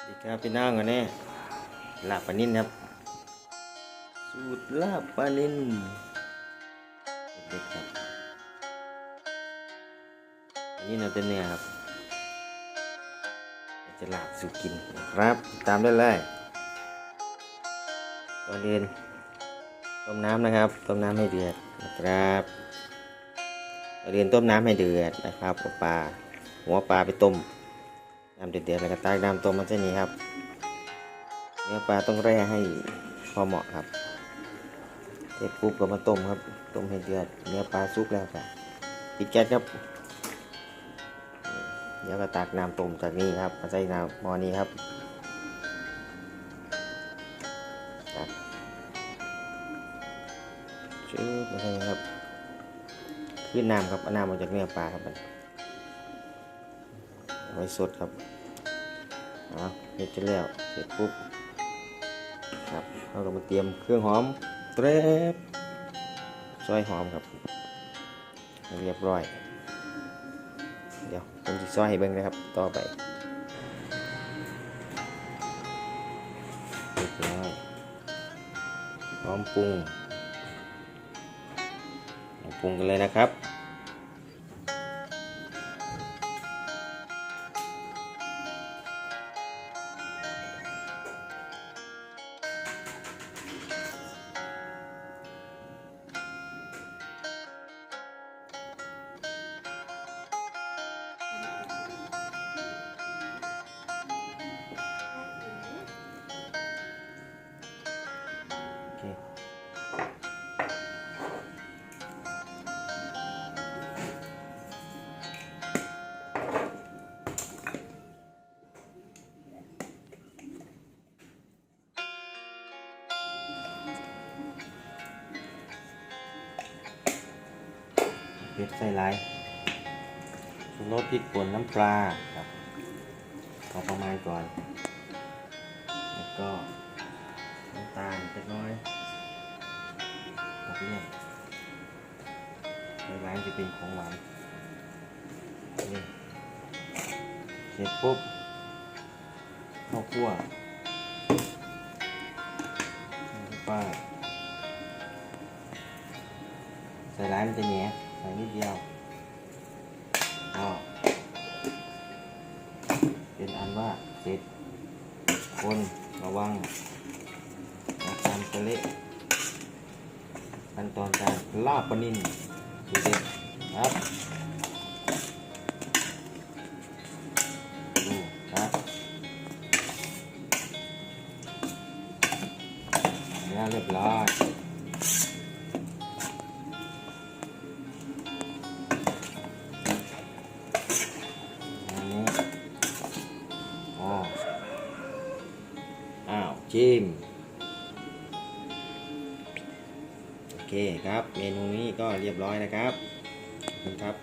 สวัสดีครับพี่น้องกันแน่ลาบปลานิ่นครับ สูตรลาบปลานิ่นเด็ดๆครับอันนี้เราเป็นเนื้อครับ จะลาบสู่กินครับ ตามได้เลยก่อนอื่นต้มน้ำนะครับ ต้มน้ำให้เดือดนะครับก่อนอื่นต้มน้ำให้เดือดนะครับปลาหัวปลาไปต้ม น้ำเดือดๆแล้วก็ตักน้ำต้มมาเช่นนี้ครับ เนื้อปลาต้องแร่ให้พอเหมาะครับเสร็จปุ๊บก็มาต้มครับ ต้มให้เดือด เนื้อปลาสุกแล้วก็ปิดแก๊สครับ เดี๋ยวก็ตักน้ำต้มจากนี้ครับ มาใส่น้ำหม้อนี้ครับตักชื่อมาใส่ครับ ขึ้นน้ำครับเอาน้ำออกจากเนื้อปลาครับมัน ไว้สดครับเอาเสร็จแล้วเสร็จปุ๊บครับเราก็มาเตรียมเครื่องหอมเตรบซอยหอมครับเรียบร้อย เดี๋ยวผมจะซอยให้เบิ่งนะครับ ต่อไปเรียบร้อยพร้อมปรุงปรุงกันเลยนะครับ ผ็ดใส่ไรชูรสพริกป่นน้ำปลาครับพอประมาณก่อน แล้วก็น้ำตาลเล็กน้อยครับเนี่ยในร้านจะเป็นของหวานนี่เสร็จปุ๊บข้าวคั่วใส่เข้าไปใส่ร้านมันจะเนี้ย ใส่นิดเดียวก็เป็นอันว่าเสร็จคนระวังอาการจะเละขั้นตอนการลาบปนินทีเด็ดครับดูครับแล้วเรียบร้อย จิ้มโอเคครับ เมนูนี้ก็เรียบร้อยนะครับขอบคุณครับ